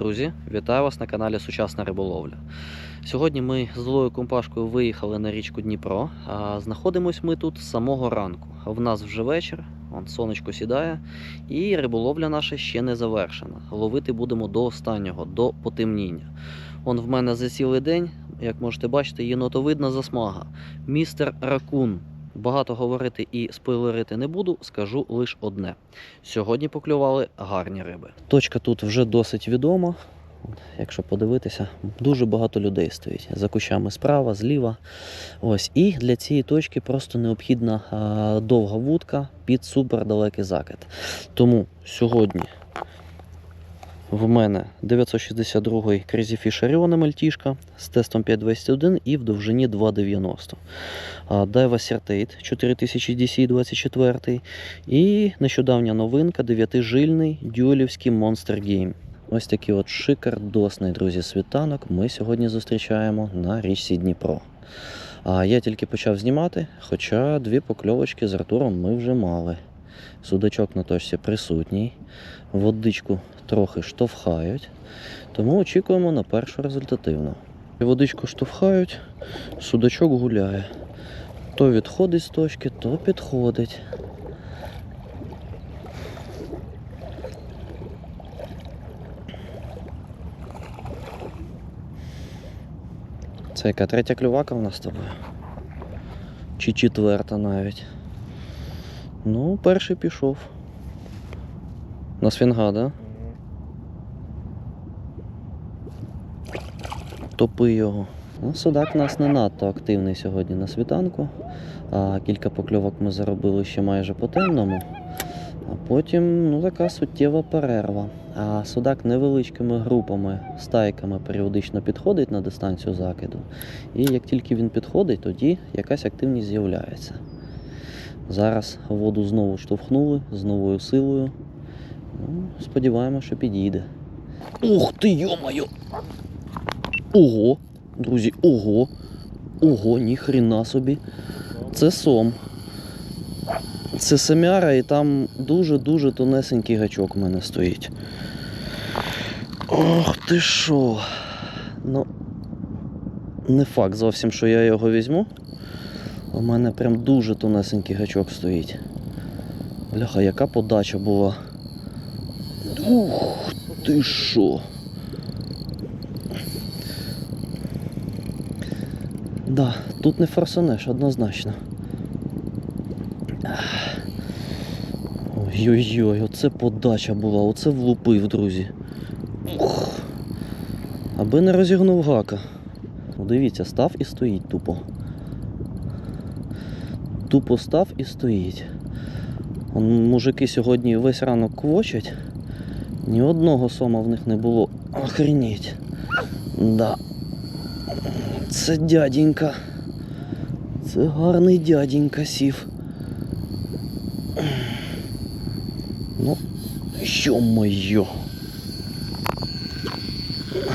друзі! Вітаю вас на каналі Сучасна риболовля. Сьогодні ми з Злою Компашкою виїхали на річку Дніпро. А знаходимось ми тут з самого ранку. В нас вже вечір, он сонечко сідає, і риболовля наша ще не завершена. Ловити будемо до останнього, до потемніння. Он в мене за цілий день, як можете бачити, єнотовидна засмага. Містер Ракун. Багато говорити і спойлерити не буду, скажу лише одне. Сьогодні поклювали гарні риби. Точка тут вже досить відома. Якщо подивитися, дуже багато людей стоїть за кущами справа, зліва. Ось. І для цієї точки просто необхідна довга вудка під супердалекий закид. Тому сьогодні в мене 962-й Crazy Fish Ariona мальтішка з тестом 521 і в довжині 2,90. А, Daiwa Certate 4000 DC 24 і нещодавня новинка 9-жильний дюелівський Monster Game. Ось такий от шикардосний, друзі, світанок ми сьогодні зустрічаємо на річці Дніпро. А я тільки почав знімати, хоча дві покльовочки з Артуром ми вже мали. Судачок на точці присутній, водичку трохи штовхають, тому очікуємо на першу результативну. Водичку штовхають, судачок гуляє. То відходить з точки, то підходить. Це яка третя клювака в нас з тобою? Чи четверта навіть? Ну, перший пішов. На свінга, да? Топи його. Ну, судак у нас не надто активний сьогодні на світанку. А, кілька покльовок ми заробили ще майже по темному. А потім ну, така суттєва перерва. А судак невеличкими групами, стайками періодично підходить на дистанцію закиду. І як тільки він підходить, тоді якась активність з'являється. Зараз воду знову штовхнули з новою силою. Ну, сподіваємося, що підійде. Ух ти, йомаю! Ого! Друзі, ого! Ого, ніхрена собі. Це сом. Це семяра, і там дуже-дуже тонесенький гачок у мене стоїть. Ох ти що. Ну, не факт зовсім, що я його візьму. У мене прям дуже тонесенький гачок стоїть. Бляха, яка подача була. Ух ти що. Да, тут не форсанеш однозначно. Ой-ой-ой, оце подача була, оце влупив, друзі. Ух. Аби не розігнув гака. Ну, Дивіться, став і стоїть тупо. Тупо став і стоїть. Мужики сьогодні весь ранок квочать. Ні одного сома в них не було. Охренеть. Да. Це дяденька. Це гарний дяденька сів. Ну, ё-моё.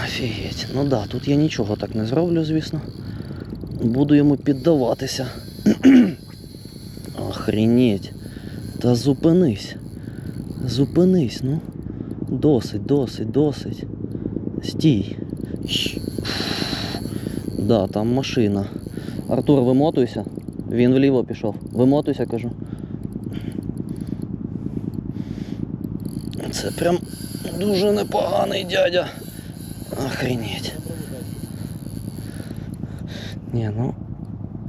Офігеть. Ну да, тут я нічого так не зроблю, звісно. Буду йому піддаватися. Охренеть. Та зупинись. Зупинись, ну. Досить, досить, досить. Стій. Да, там машина. Артур, вимотуйся. Він вліво пішов. Вимотуйся, кажу. Це прям дуже непоганий дядя. Охренеть. Ні, ну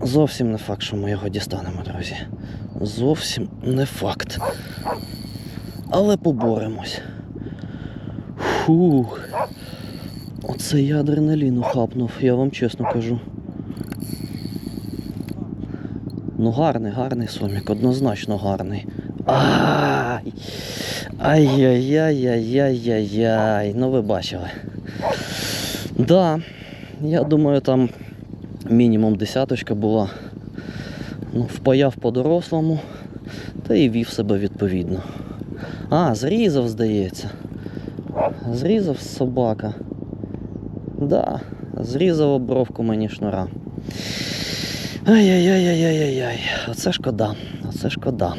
зовсім не факт, що ми його дістанемо, друзі. Зовсім не факт. Але поборемось. Фух. Оце я адреналіну хапнув, я вам чесно кажу. Ну гарний, гарний сомік, однозначно гарний. Ай! Ай-яй-яй-яй-яй-яй. Ну ви бачили. Да, я думаю, там мінімум десяточка була. Ну, впаяв по-дорослому та і вів себе відповідно. А, зрізав, здається. Зрізав собака. Да, зрізав обровку мені шнура. Ай-яй-яй-яй-яй-яй. Оце шкода, оце шкода.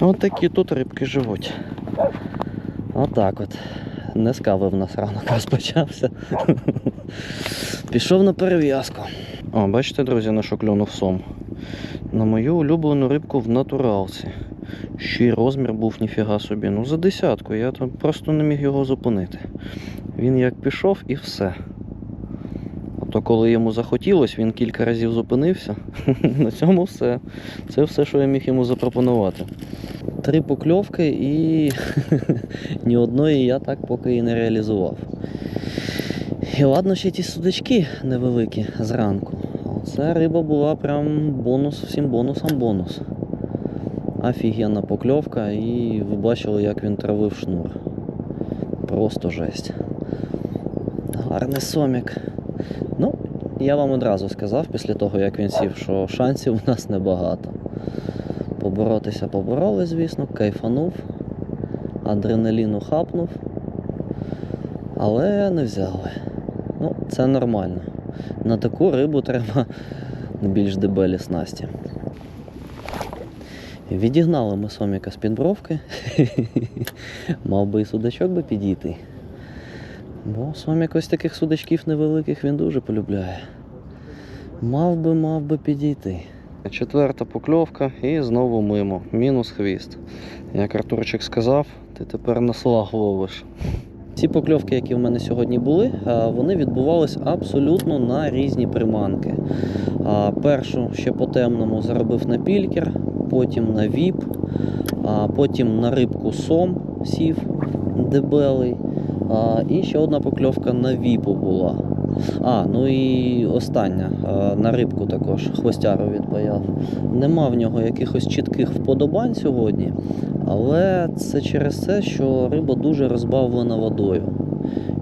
От такі тут рибки живуть. Отак от. Не з кави в нас ранок розпочався. Пішов на перев'язку. О, бачите, друзі, на що клюнув сом. На мою улюблену рибку в натуралці. Ще й розмір був ніфіга собі. Ну за десятку, я там просто не міг його зупинити. Він як пішов і все. А то коли йому захотілось, він кілька разів зупинився. На цьому все. Це все, що я міг йому запропонувати. Три покльовки і ні одної я так поки і не реалізував. І ладно, ще ті судачки невеликі зранку. Це риба була прям бонус, всім бонусом бонус. Офігенна покльовка, і ви бачили, як він травив шнур. Просто жесть. Гарний сомік. Ну, я вам одразу сказав після того, як він сів, що шансів у нас небагато. Поборотися побороли, звісно, кайфанув, адреналіну хапнув, але не взяли. Ну, це нормально. На таку рибу треба більш дебелі снасті. Відігнали ми соміка з підбровки. Мав би і судачок би підійти. Бо сомік ось таких судачків невеликих він дуже полюбляє. Мав би, мав би підійти. Четверта покльовка і знову мимо. Мінус хвіст. Як Артурчик сказав, ти тепер на слаг ловиш. Ці покльовки, які в мене сьогодні були, вони відбувалися абсолютно на різні приманки. Першу ще по темному заробив на пількер, потім на віп, потім на рибку сом сів дебелий. І ще одна покльовка на віпу була. А, ну і остання на рибку також хвостяру відпаяв. Нема в нього якихось чітких вподобань сьогодні, але це через те, що риба дуже розбавлена водою.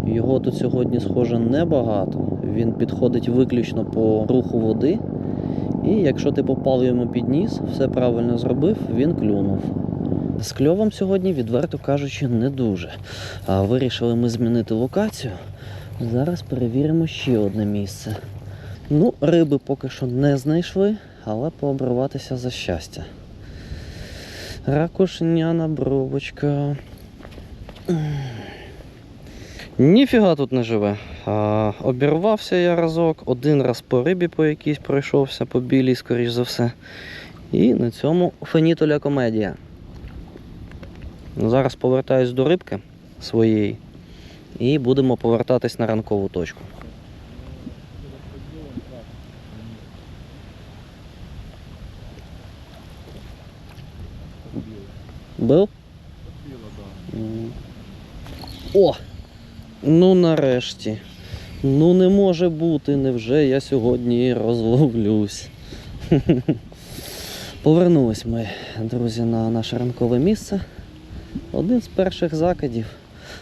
Його тут сьогодні, схоже, небагато. Він підходить виключно по руху води. І якщо ти попав йому під ніс, все правильно зробив, він клюнув. З кльовом сьогодні, відверто кажучи, не дуже. Вирішили ми змінити локацію. Зараз перевіримо ще одне місце. Ну, риби поки що не знайшли, але пообриватися за щастя. Ракушняна бровочка. Ніфіга тут не живе. А, обірвався я разок, один раз по рибі по якійсь пройшовся, по білій, скоріш за все. І на цьому фенітоля комедія. Зараз повертаюсь до рибки своєї і будемо повертатись на ранкову точку. Бив? О! Ну нарешті. Ну не може бути, невже я сьогодні розловлюсь. Повернулись ми, друзі, на наше ранкове місце. Один з перших закидів.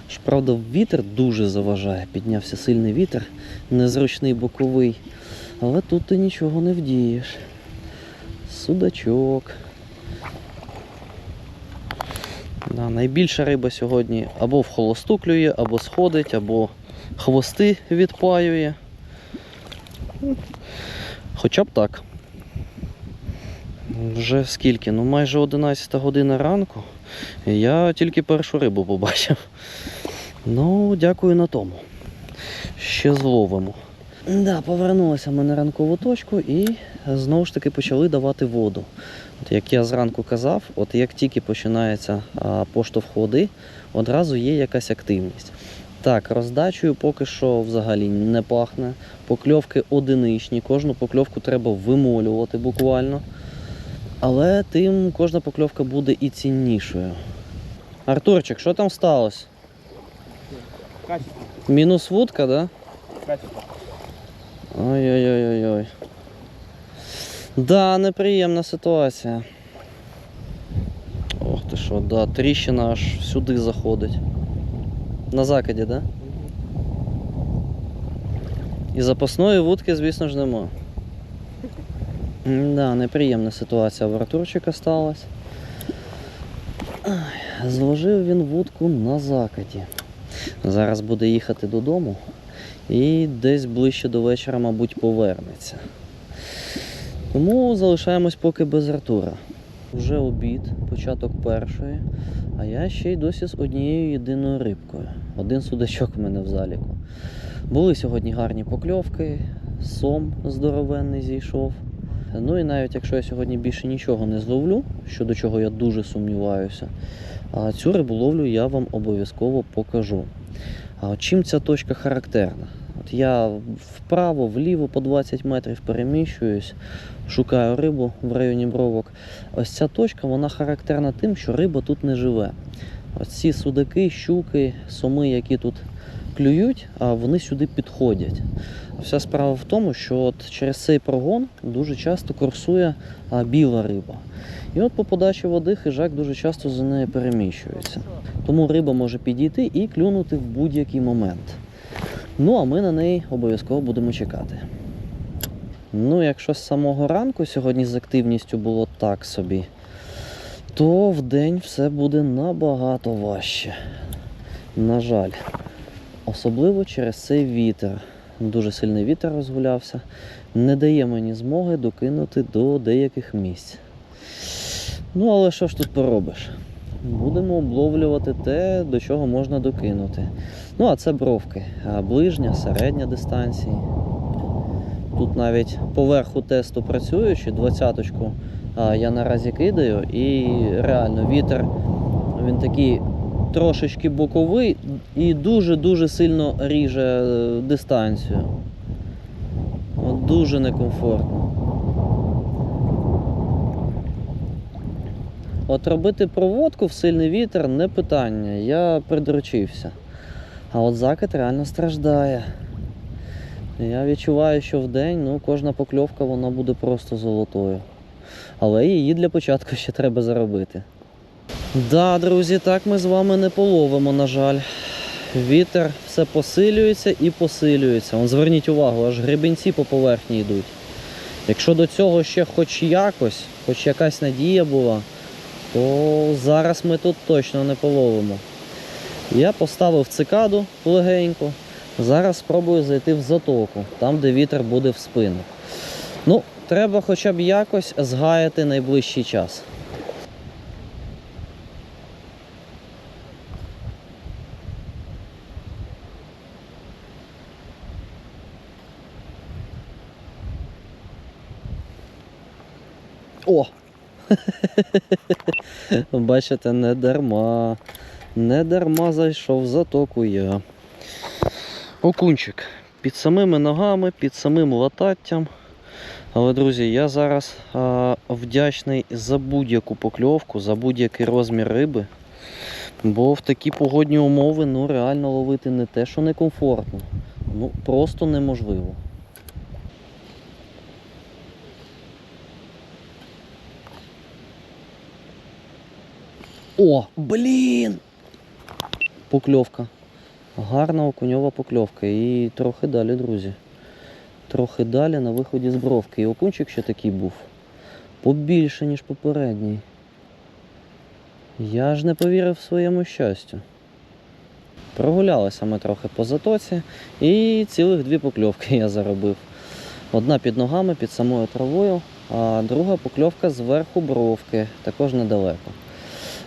Щоправда, вітер дуже заважає. Піднявся сильний вітер, незручний боковий. Але тут ти нічого не вдієш. Судачок. Да, найбільша риба сьогодні або в холосту клює, або сходить, або хвости відпаює. Хоча б так. Вже скільки? Ну майже 11 година ранку. Я тільки першу рибу побачив. Ну, дякую на тому. Ще зловимо. Да, повернулися ми на ранкову точку і знову ж таки почали давати воду. От як я зранку казав, от як тільки починається поштовх води, одразу є якась активність. Так, роздачею поки що взагалі не пахне. Покльовки одиничні, кожну покльовку треба вимолювати буквально. Але тим кожна покльовка буде і ціннішою. Артурчик, що там сталося? Качество, Мінус вудка, да? качество. Ой-ой-ой-ой. Да, неприємна ситуація. Ох ти що, да, тріщина аж сюди заходить. На закиді, да? І запасної вудки, звісно ж, нема. Да, неприємна ситуація в Артурчика сталася. Зложив він вудку на закаті. Зараз буде їхати додому і десь ближче до вечора, мабуть, повернеться. Тому залишаємось поки без Артура. Вже обід, початок першої, а я ще й досі з однією єдиною рибкою. Один судачок в мене в заліку. Були сьогодні гарні покльовки, сом здоровенний зійшов. Ну і навіть якщо я сьогодні більше нічого не зловлю, щодо чого я дуже сумніваюся, цю риболовлю я вам обов'язково покажу. Чим ця точка характерна? От я вправо, вліво по 20 метрів переміщуюсь, шукаю рибу в районі бровок. Ось ця точка вона характерна тим, що риба тут не живе. Ось ці судаки, щуки, соми, які тут клюють, а вони сюди підходять. Вся справа в тому, що от через цей прогон дуже часто курсує біла риба. І от по подачі води хижак дуже часто за нею переміщується. Тому риба може підійти і клюнути в будь-який момент. Ну а ми на неї обов'язково будемо чекати. Ну, якщо з самого ранку сьогодні з активністю було так собі, то в день все буде набагато важче. На жаль. Особливо через цей вітер. Дуже сильний вітер розгулявся. Не дає мені змоги докинути до деяких місць. Ну, але що ж тут поробиш? Будемо обловлювати те, до чого можна докинути. Ну, а це бровки. Ближня, середня дистанції. Тут навіть поверху тесту працюючи, двадцяточку я наразі кидаю, і реально вітер він такий трошечки боковий і дуже-дуже сильно ріже е, дистанцію. От дуже некомфортно. От робити проводку в сильний вітер не питання, я придручився. А от закид реально страждає. Я відчуваю, що в день ну, кожна покльовка вона буде просто золотою. Але її для початку ще треба заробити. Да, друзі, так ми з вами не половимо, на жаль. Вітер все посилюється і посилюється. Вон, зверніть увагу, аж гребінці по поверхні йдуть. Якщо до цього ще хоч якось, хоч якась надія була, то зараз ми тут точно не половимо. Я поставив цикаду легенько. Зараз спробую зайти в затоку, там, де вітер буде в спину. Ну, треба хоча б якось згаяти найближчий час. О! Бачите, не дарма. Не дарма зайшов затоку я. Окунчик. Під самими ногами, під самим лататтям. Але, друзі, я зараз а, вдячний за будь-яку покльовку, за будь-який розмір риби. Бо в такі погодні умови ну, реально ловити не те, що некомфортно. Ну, просто неможливо. О, блін! Покльовка. Гарна окуньова покльовка. І трохи далі, друзі. Трохи далі на виході з бровки. І окунчик ще такий був. Побільше, ніж попередній. Я ж не повірив своєму щастю. Прогулялися ми трохи по затоці і цілих дві покльовки я заробив. Одна під ногами, під самою травою, а друга покльовка зверху бровки, також недалеко.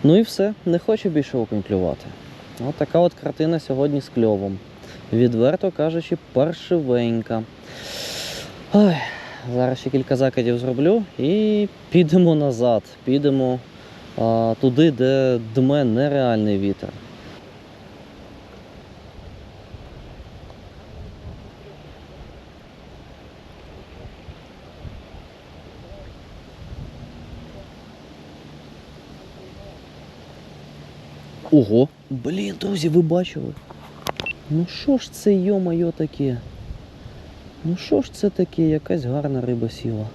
Ну і все, не хочу більше окунь клювати. От така от картина сьогодні з кльовом. Відверто кажучи, паршивенька. Ой, зараз ще кілька закидів зроблю і підемо назад. Підемо а, туди, де дме нереальний вітер. Ого! Блін, друзі, ви бачили? Ну що ж це йо-моє таке? Ну що ж це таке, якась гарна риба сіла.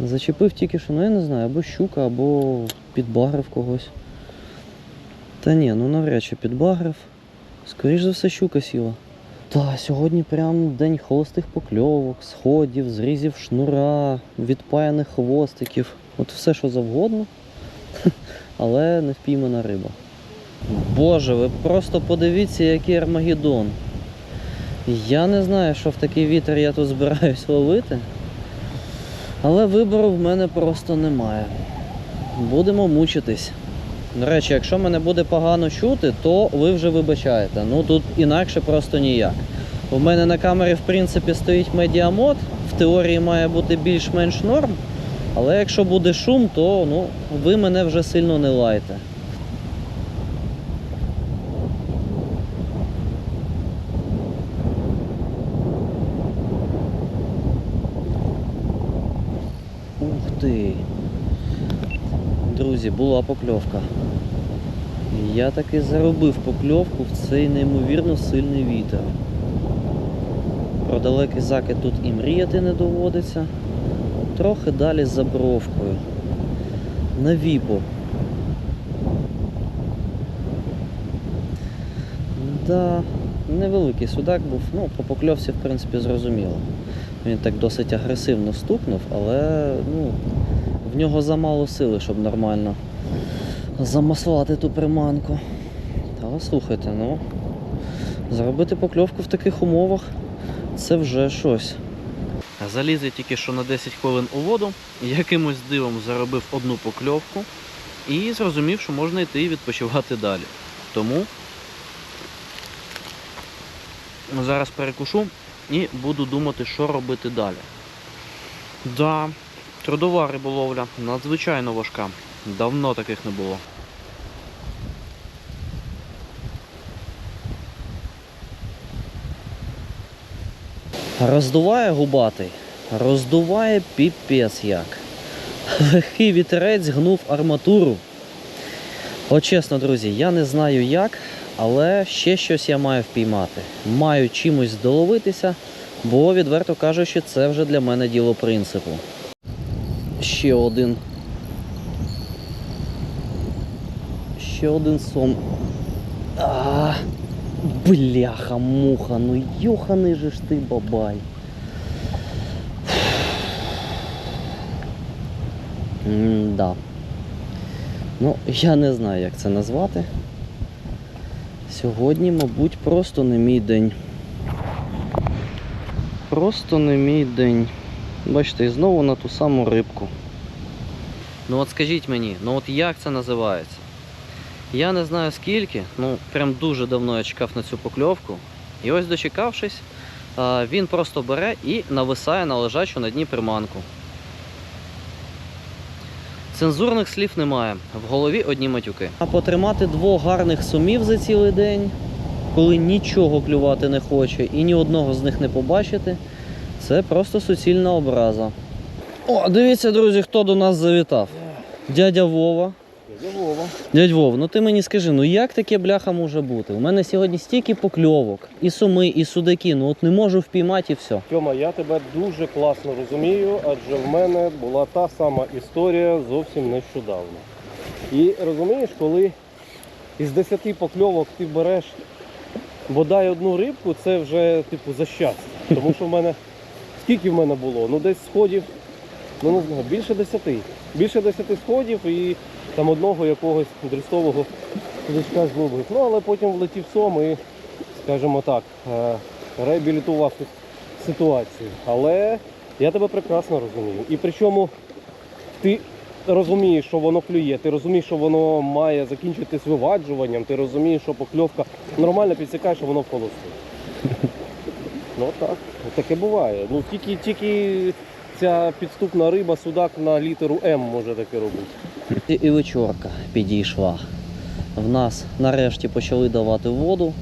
Зачепив тільки що, ну я не знаю, або щука, або підбагрив когось. Та ні, ну навряд чи підбагрив. Скоріш за все, щука сіла. Та, сьогодні прям день холостих покльовок, сходів, зрізів шнура, відпаяних хвостиків. От все, що завгодно, але не впіймана риба. Боже, ви просто подивіться, який Армагеддон. Я не знаю, що в такий вітер я тут збираюсь ловити. Але вибору в мене просто немає. будемо мучитись. До речі, якщо мене буде погано чути, то ви вже вибачаєте. Ну тут інакше просто ніяк. У мене на камері, в принципі, стоїть медіамод. В теорії має бути більш-менш норм. Але якщо буде шум, то ну, ви мене вже сильно не лайте. Ух ти. Друзі, була покльовка. Я таки заробив покльовку в цей неймовірно сильний вітер. Про далекий закид тут і мріяти не доводиться. Трохи далі за бровкою. На віпо. Да, невеликий судак був, ну, по покльовці, в принципі, зрозуміло. Він так досить агресивно стукнув, але ну, в нього замало сили, щоб нормально замаслати ту приманку. Але слухайте, ну, зробити покльовку в таких умовах це вже щось. Заліз я тільки що на 10 хвилин у воду, якимось дивом заробив одну покльовку і зрозумів, що можна йти і відпочивати далі. Тому зараз перекушу і буду думати, що робити далі. Да, трудова риболовля, надзвичайно важка. Давно таких не було. Роздуває губатий, роздуває піпець як. Легкий вітерець гнув арматуру. От чесно, друзі, я не знаю як, але ще щось я маю впіймати. Маю чимось доловитися, бо, відверто кажучи, це вже для мене діло принципу. Ще один. Ще один сом. А, бляха, муха, ну йоханий же ж ти бабай. М-да. Ну, я не знаю, як це назвати. Сьогодні, мабуть, просто не мій день. Просто не мій день. Бачите, і знову на ту саму рибку. Ну от скажіть мені, ну от як це називається? Я не знаю скільки, ну прям дуже давно я чекав на цю покльовку. І ось дочекавшись, він просто бере і нависає на лежачу на дні приманку. Цензурних слів немає, в голові одні матюки. А потримати двох гарних сумів за цілий день, коли нічого клювати не хоче і ні одного з них не побачити, це просто суцільна образа. О, дивіться, друзі, хто до нас завітав. Дядя Вова. Дядь Вов, ну ти мені скажи, ну як таке бляха може бути? У мене сьогодні стільки покльовок, і суми, і судаки, ну от не можу впіймати і все. Тьома, я тебе дуже класно розумію, адже в мене була та сама історія зовсім нещодавно. І розумієш, коли із 10 покльовок ти береш бодай одну рибку, це вже типу за щастя. Тому що в мене скільки в мене було? Ну десь сходів, ну не знаю, більше 10. Більше 10 сходів і там одного якогось дрістового судачка зловив. Ну але потім влетів сом і, скажімо так, е, реабілітував ситуацію. Але я тебе прекрасно розумію. І причому ти розумієш, що воно клює, ти розумієш, що воно має закінчитись виваджуванням, ти розумієш, що покльовка нормально підсікає, що воно в холосту. Ну так, таке буває. Ну тільки, тільки ця підступна риба, судак на літеру М може таке робити. І, вечорка підійшла. В нас нарешті почали давати воду.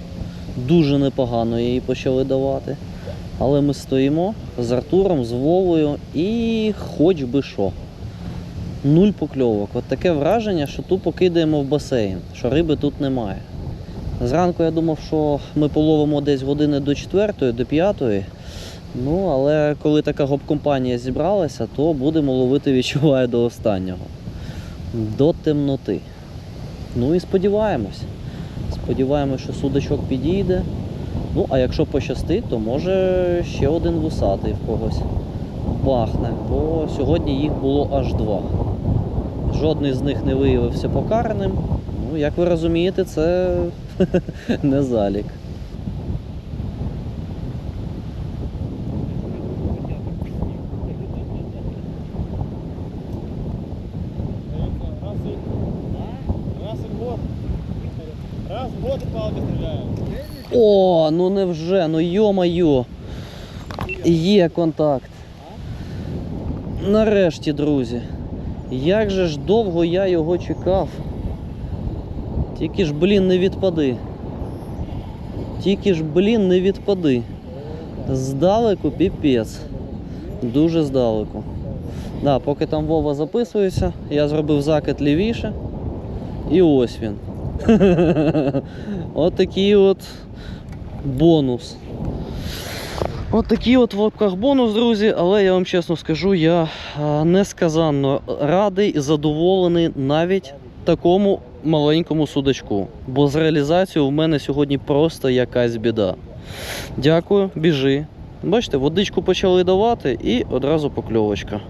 Дуже непогано її почали давати. Але ми стоїмо з Артуром, з Вовою і хоч би що. Нуль покльовок. От таке враження, що тупо кидаємо в басейн, що риби тут немає. Зранку я думав, що ми половимо десь години до 4, до 5. Ну, але коли така гоп-компанія зібралася, то будемо ловити відчуваю до останнього. До темноти. Ну і сподіваємось. Сподіваємось, що судачок підійде. Ну, а якщо пощастить, то може ще один вусатий в когось бахне. Бо сьогодні їх було аж два. Жодний з них не виявився покараним. Ну, як ви розумієте, це не залік. О, ну невже, ну йо-моє. Є контакт. Нарешті, друзі. Як же ж довго я його чекав. Тільки ж, блін, не відпади. Тільки ж, блін, не відпади. Здалеку піпець. Дуже здалеку. Да, поки там Вова записується, я зробив закид лівіше. І ось він. От такий от бонус. От такий от в лапках бонус, друзі, але я вам чесно скажу, я несказанно радий і задоволений навіть такому маленькому судачку. Бо з реалізацією в мене сьогодні просто якась біда. Дякую, біжи. Бачите, водичку почали давати і одразу покльовочка.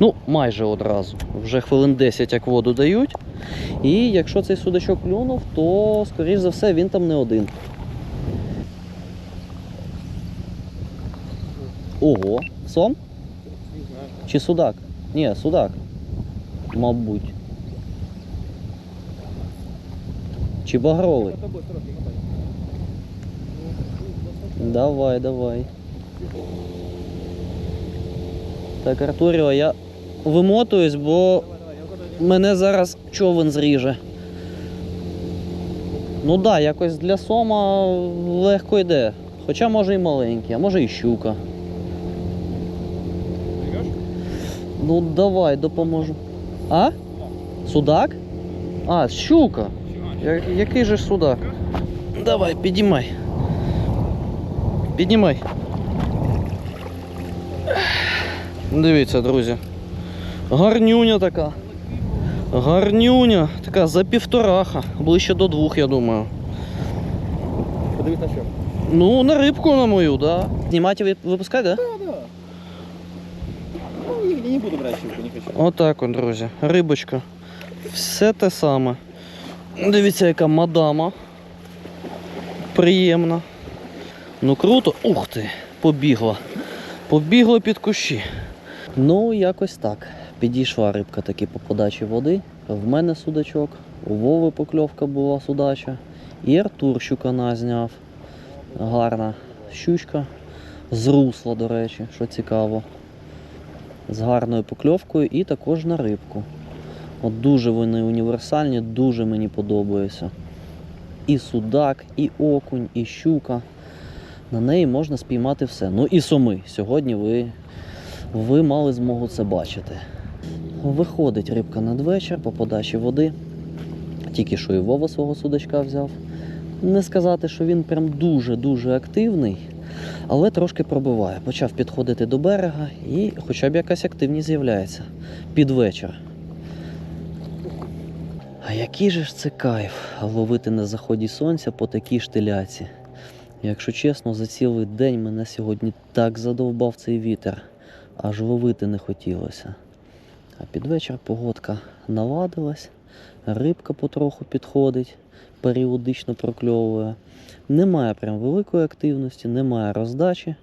Ну, майже одразу. Вже хвилин 10 як воду дають. І якщо цей судачок клюнув, то, скоріш за все, він там не один. Ого, сом? Чи судак? Ні, судак. Мабуть. Чи багровий? Давай, давай. Так, Артуріо, я вимотуюсь, бо мене зараз човен зріже. Ну так, да, якось для сома легко йде. Хоча може і маленький, а може і щука. Ну давай, допоможу. А? Судак? А, щука. Я, який же ж судак? Давай, піднімай. Піднімай. Дивіться, друзі. Гарнюня така. Гарнюня. Така за півтораха. Ближче до двох, я думаю. Подивись на що. Ну, на рибку на мою, да. Знімати і випускати, да? Да, да. Ну, не, не буду брать щуку, не хочу. Отак, от, друзі. Рибочка. Все те саме. Дивіться, яка мадама. Приємна. Ну круто. Ух ти! Побігла. Побігла під кущі. Ну, якось так. Підійшла рибка таки по подачі води. В мене судачок, у Вови покльовка була судача. І Артур щукана зняв. Гарна щучка. З русла, до речі, що цікаво з гарною покльовкою і також на рибку. От дуже вони універсальні, дуже мені подобаються. І судак, і окунь, і щука. На неї можна спіймати все. Ну і соми. Сьогодні ви, ви мали змогу це бачити. Виходить рибка надвечір по подачі води. Тільки що і Вова свого судачка взяв. Не сказати, що він прям дуже-дуже активний, але трошки пробиває. Почав підходити до берега і хоча б якась активність з'являється під вечір. А який же ж це кайф ловити на заході сонця по такій штиляці. Якщо чесно, за цілий день мене сьогодні так задовбав цей вітер, аж ловити не хотілося. А під вечір погодка наладилась, рибка потроху підходить, періодично прокльовує. Немає прям великої активності, немає роздачі.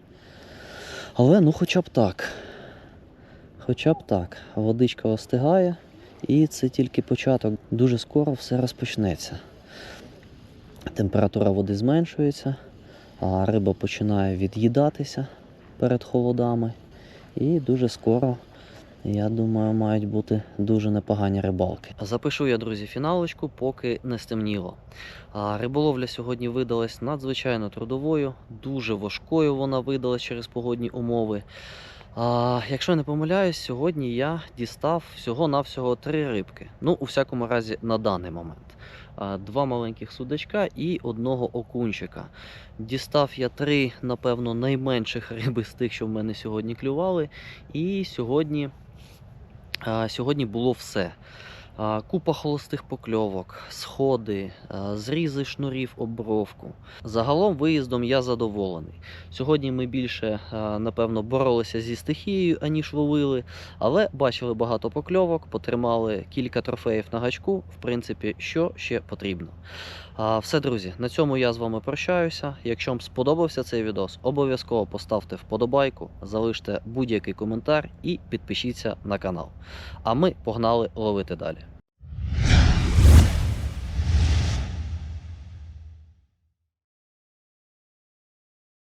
Але ну хоча б так. Хоча б так. Водичка остигає, і це тільки початок. Дуже скоро все розпочнеться. Температура води зменшується, а риба починає від'їдатися перед холодами. І дуже скоро, я думаю, мають бути дуже непогані рибалки. Запишу я, друзі, фіналочку, поки не стемніло. А риболовля сьогодні видалась надзвичайно трудовою, дуже важкою вона видалась через погодні умови. А, якщо я не помиляюсь, сьогодні я дістав всього-навсього три рибки. Ну, у всякому разі, на даний момент. Два маленьких судачка і одного окунчика. Дістав я три, напевно, найменших риби з тих, що в мене сьогодні клювали. І сьогодні, сьогодні було все. Купа холостих покльовок, сходи, зрізи шнурів об бровку. Загалом виїздом я задоволений. Сьогодні ми більше, напевно, боролися зі стихією, аніж ловили, але бачили багато покльовок, потримали кілька трофеїв на гачку. В принципі, що ще потрібно. Все, друзі, на цьому я з вами прощаюся. Якщо вам сподобався цей відос, обов'язково поставте вподобайку, залиште будь-який коментар і підпишіться на канал. А ми погнали ловити далі.